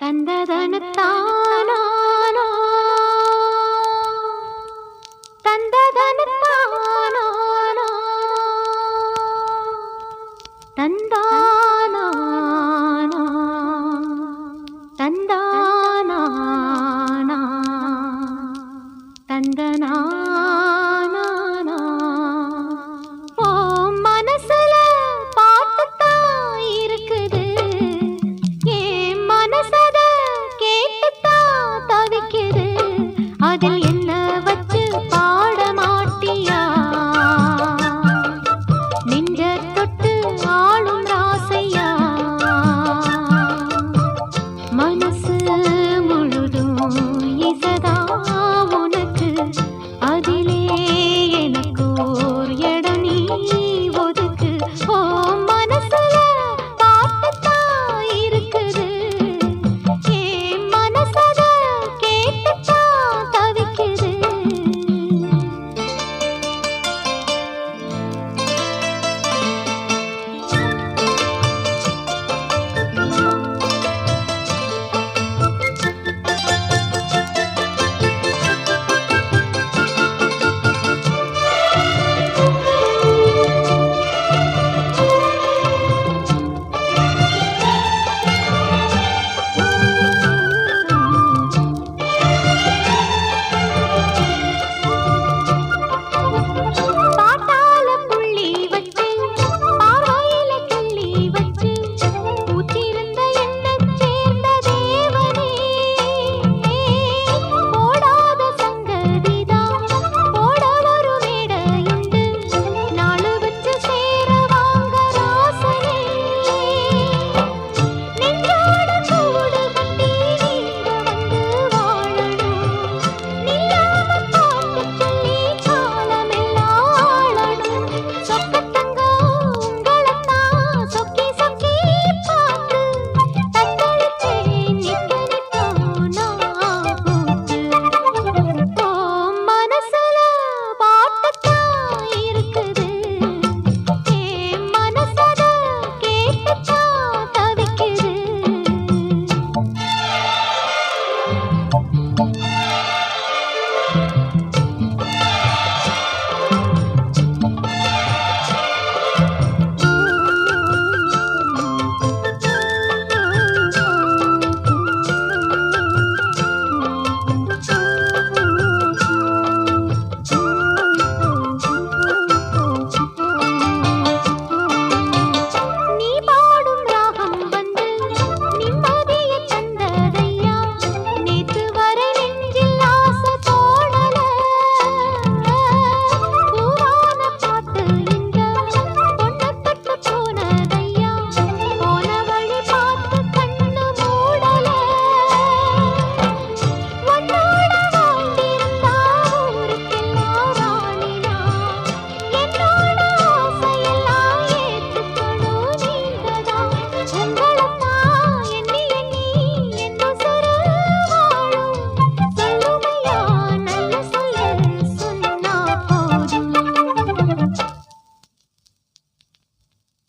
தந்ததனத்தானா?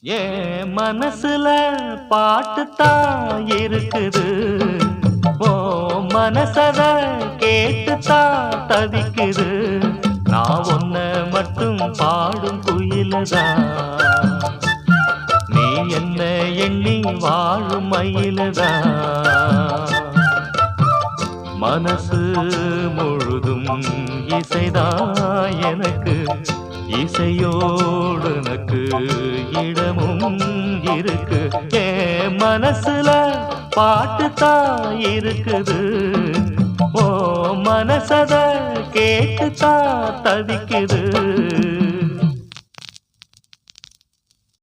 ஏ மனசுல பாட்டுத்தான் இருக்குது. ஓ மனசத கேட்டுத்தான் தவிக்குது. நான் ஒன்ன மட்டும் பாடும் குயிலதா நீ என்ன எண்ணி வாழும் மயிலதா மனசு முழுதும் இசைதான் எனக்கு. இசையோடு இருக்கு. ஏ மனசுல பாட்டுத்தான் இருக்குது. ஓ மனசத கேட்டுத்தான் தவிக்குது.